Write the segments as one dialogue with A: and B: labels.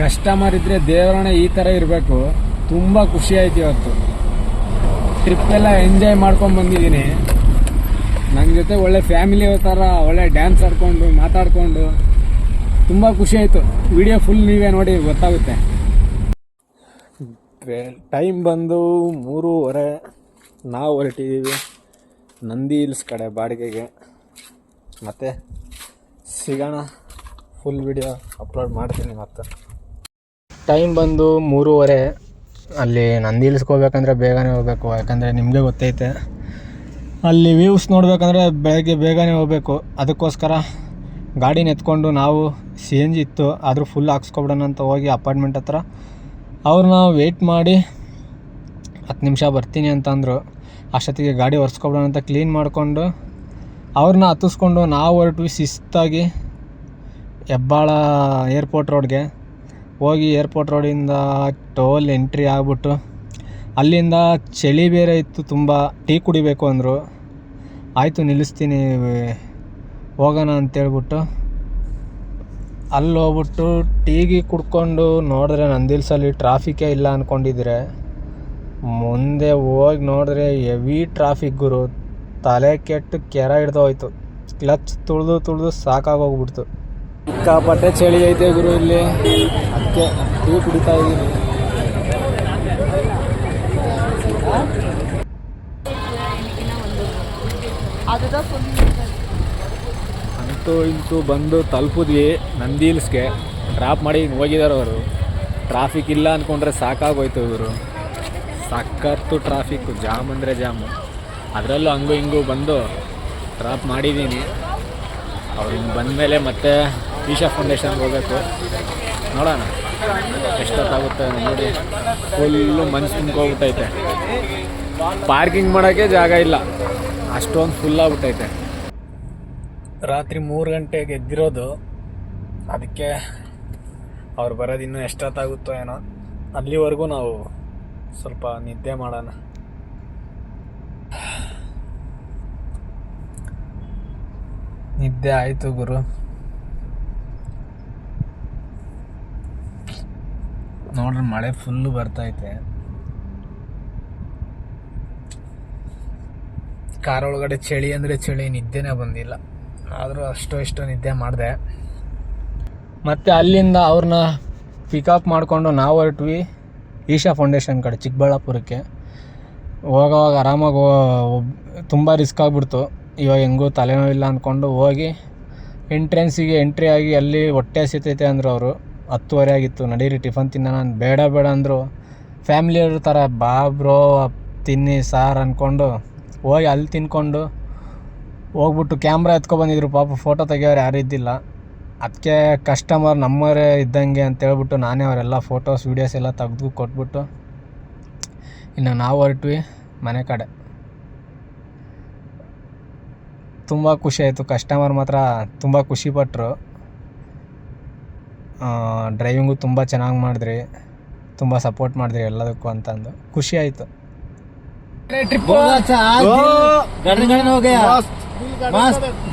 A: Customer ಇದ್ರೆ ದೇವರನ್ನ ಈ ತರ ಇರಬೇಕು. ತುಂಬಾ ಖುಷಿ ಆಯ್ತು ಇವತ್ತು. ಟ್ರಿಪ್ ಎಲ್ಲ ಎಂಜಾಯ್ ಮಾಡ್ಕೊಂಡ್ ಬಂದಿದ್ದೀನಿ. ನನ್ನ ಜೊತೆ ಒಳ್ಳೆ ಫ್ಯಾಮಿಲಿ ಥರ ಒಳ್ಳೆ ಡ್ಯಾನ್ಸ್ ಆಡ್ಕೊಂಡು, ಮಾತಾಡ್ಕೊಂಡು. ತುಂಬಾ ಖುಷಿ ಆಯ್ತು. ವಿಡಿಯೋ ಫುಲ್ ನೀವೇ ನೋಡಿ, ಗೊತ್ತಾಗುತ್ತೆ. ಟೈಮ್ ಬಂದು ಮೂರುವರೆ. ನಾವು ಹೊರಟಿದ್ದೀವಿ ನಂದಿ ಹಿಲ್ಸ್ ಕಡೆ ಬಾಡಿಗೆಗೆ. ಮತ್ತೆ ಸಿಗೋಣ. ಫುಲ್ ವಿಡಿಯೋ ಅಪ್ಲೋಡ್ ಮಾಡ್ತೀನಿ ಮತ್ತೆ. ಟೈಮ್ ಬಂದು ಮೂರುವರೆ, ಅಲ್ಲಿ ನಂದಿ ಹಿಲ್ಸ್ಗೆ ಬೇಗನೆ ಹೋಗ್ಬೇಕು, ಯಾಕಂದರೆ ನಿಮಗೆ ಗೊತ್ತೈತೆ. ಅಲ್ಲಿ ವ್ಯೂವ್ಸ್ ನೋಡಬೇಕಂದ್ರೆ ಬೆಳಗ್ಗೆ ಬೇಗನೆ ಹೋಗ್ಬೇಕು. ಅದಕ್ಕೋಸ್ಕರ ಗಾಡಿನ ಎತ್ಕೊಂಡು ನಾವು ಸಿ ಎನ್ ಜಿ ಇತ್ತು, ಆದರೂ ಫುಲ್ ಹಾಕ್ಸ್ಕೊಬಿಡೋಣ ಅಂತ ಹೋಗಿ ಅಪಾರ್ಟ್ಮೆಂಟ್ ಹತ್ರ. ಅವ್ರನ್ನ ವೆಯ್ಟ್ ಮಾಡಿ ಹತ್ತು ನಿಮಿಷ ಬರ್ತೀನಿ ಅಂತಂದರು ಅಷ್ಟೊತ್ತಿಗೆ ಗಾಡಿ ಒರೆಸ್ಕೊಬಿಡೋಣ ಅಂತ ಕ್ಲೀನ್ ಮಾಡಿಕೊಂಡು ಅವ್ರನ್ನ ಹತ್ತಿಸ್ಕೊಂಡು ನಾವು ಹೊರಟ್ವಿ ಶಿಸ್ತಾಗಿ ಹೆಬ್ಬಾಳ ಏರ್ಪೋರ್ಟ್ ರೋಡ್ಗೆ ಹೋಗಿ ಏರ್ಪೋರ್ಟ್ ರೋಡಿಂದ ಟೋಲ್ ಎಂಟ್ರಿ ಆಗ್ಬಿಟ್ಟು, ಅಲ್ಲಿಂದ ಚಳಿ ಬೇರೆ ಇತ್ತು, ತುಂಬ ಟೀ ಕುಡಿಬೇಕು ಅಂದರು. ಆಯಿತು, ನಿಲ್ಲಿಸ್ತೀನಿ, ಹೋಗೋಣ ಅಂತೇಳ್ಬಿಟ್ಟು, ಅಲ್ಲಿ ಹೋಗ್ಬಿಟ್ಟು ಟೀಗಿ ಕುಡ್ಕೊಂಡು ನೋಡಿದ್ರೆ ನಂದಿಲ್ಸಲ್ಲಿ ಟ್ರಾಫಿಕ್ಕೇ ಇಲ್ಲ ಅಂದ್ಕೊಂಡಿದ್ರೆ ಮುಂದೆ ಹೋಗಿ ನೋಡಿದ್ರೆ ಹೆವಿ ಟ್ರಾಫಿಕ್ ಗುರು. ತಲೆ ಕೆಟ್ಟು ಕೆರ ಹಿಡ್ದು ಹೋಯ್ತು ಕ್ಲಚ್ ತುಳಿದು ತುಳಿದು ಸಾಕಾಗೋಗ್ಬಿಡ್ತು. ಸಿಕ್ಕಾಪಟ್ಟೆ ಚಳಿ ಐತೆ ಗುರು ಇಲ್ಲಿ. ಅದಕ್ಕೆ ಟೀ ಕುಡಿತಾ ಇದ್ದೀನಿ ಅಂತೂ ಇಂತೂ ಬಂದು ತಲುಪಿದ್ವಿ ನಂದಿ ಹಿಲ್ಸ್ಗೆ. ಡ್ರಾಪ್ ಮಾಡಿ ಹೋಗಿದ್ದಾರೆ ಅವರು. ಟ್ರಾಫಿಕ್ ಇಲ್ಲ ಅಂದ್ಕೊಂಡ್ರೆ ಸಾಕಾಗೋಯ್ತು ಇವರು ಸಾಕತ್ತು ಟ್ರಾಫಿಕ್ಕು ಜಾಮ್ ಅಂದರೆ ಜಾಮು. ಅದರಲ್ಲೂ ಹಂಗು ಹಿಂಗೂ ಬಂದು ಡ್ರಾಪ್ ಮಾಡಿದ್ದೀನಿ ಅವ್ರು ಹಿಂಗೆ ಬಂದಮೇಲೆ ಮತ್ತೆ ಈಶಾ ಫೌಂಡೇಶನ್ಗೆ ಹೋಗಬೇಕು. ನೋಡೋಣ. ಎಷ್ಟೊತ್ತಾಗುತ್ತೆ ನೋಡಿ. ಫುಲ್ಲು ಮನ್ಸು ತುಂಬ್ಕೋಗ್ಬಿಟ್ಟೈತೆ ಪಾರ್ಕಿಂಗ್ ಮಾಡೋಕ್ಕೆ ಜಾಗ ಇಲ್ಲ. ಅಷ್ಟೊಂದು ಫುಲ್ ಆಗ್ಬಿಟ್ಟೈತೆ. ರಾತ್ರಿ ಮೂರು ಗಂಟೆಗೆ ಎದ್ದಿರೋದು. ಅದಕ್ಕೆ ಅವ್ರು ಬರೋದು ಇನ್ನೂ ಎಷ್ಟೊತ್ತಾಗುತ್ತೋ ಏನೋ. ಅಲ್ಲಿವರೆಗೂ ನಾವು ಸ್ವಲ್ಪ ನಿದ್ದೆ ಮಾಡೋಣ. ನಿದ್ದೆ ಆಯಿತು ಗುರು. ನೋಡ್ರಿ ಮಳೆ ಫುಲ್ಲು ಬರ್ತೈತೆ. ಕಾರ್ ಒಳಗಡೆ ಚಳಿ ಅಂದರೆ ಚಳಿ, ನಿದ್ದೆನೇ ಬಂದಿಲ್ಲ. ಆದರೂ ಅಷ್ಟೋ ಇಷ್ಟೋ ನಿದ್ದೆ ಮಾಡಿದೆ. ಮತ್ತು ಅಲ್ಲಿಂದ ಅವ್ರನ್ನ ಪಿಕಪ್ ಮಾಡಿಕೊಂಡು ನಾವು ಹೊರಟ್ವಿ ಈಶಾ ಫೌಂಡೇಶನ್ ಕಡೆ, ಚಿಕ್ಕಬಳ್ಳಾಪುರಕ್ಕೆ. ಹೋಗೋವಾಗ ಆರಾಮಾಗಿ ತುಂಬ ರಿಸ್ಕ್ ಆಗಿಬಿಡ್ತು. ಇವಾಗ ಹೆಂಗೂ ತಲೆನೋವಿಲ್ಲ ಅಂದ್ಕೊಂಡು ಹೋಗಿ ಎಂಟ್ರೆನ್ಸಿಗೆ ಎಂಟ್ರಿ ಆಗಿ ಅಲ್ಲಿ ಹೊಟ್ಟೆ ಸಿತೈತೆ ಅಂದರು ಅವರು. ಹತ್ತುವರೆ ಆಗಿತ್ತು, ನಡೀರಿ, ಟಿಫನ್ ತಿನ್ನೋಣ ನಾನು ಬೇಡ ಬೇಡ ಅಂದರು. ಫ್ಯಾಮಿಲಿಯವ್ರ ಥರ, ಬಾ ಬ್ರೋ, ತಿನ್ನಿ, ಸಾರ್ ಅಂದ್ಕೊಂಡು ಹೋಗಿ ಅಲ್ಲಿ ತಿನ್ಕೊಂಡು ಹೋಗ್ಬಿಟ್ಟು ಕ್ಯಾಮ್ರಾ ಎತ್ಕೊಬಂದಿದ್ರು ಪಾಪ ಫೋಟೋ ತೆಗಿಯೋರು ಯಾರು ಇದ್ದಿಲ್ಲ. ಅದಕ್ಕೆ ಕಸ್ಟಮರ್ ನಮ್ಮವರೇ ಇದ್ದಂಗೆ ಅಂತೇಳ್ಬಿಟ್ಟು ನಾನೇ ಅವರೆಲ್ಲ ಫೋಟೋಸ್ ವೀಡಿಯೋಸ್ ಎಲ್ಲ ತೆಗೆದು ಕೊಟ್ಬಿಟ್ಟು ಇನ್ನು ನಾವು ಹೊರಟ್ವಿ ಮನೆ ಕಡೆ. ತುಂಬ ಖುಷಿ ಆಯಿತು. ಕಸ್ಟಮರ್ ಮಾತ್ರ ತುಂಬ ಖುಷಿಪಟ್ಟರು ಡ್ರೈವಿಂಗು ತುಂಬ ಚೆನ್ನಾಗಿ ಮಾಡಿದ್ರಿ. ತುಂಬ ಸಪೋರ್ಟ್ ಮಾಡಿದ್ರಿ ಎಲ್ಲದಕ್ಕೂ ಅಂತಂದು. ಖುಷಿ ಆಯಿತು.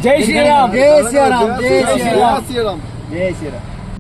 A: ಜೈ ಶ್ರೀರಾಮ್.
B: ಜೈ ಶ್ರೀರಾಮ್. ಜೈ ಶ್ರೀರಾಮ್. ಜೈ ಶ್ರೀರಾಮ್.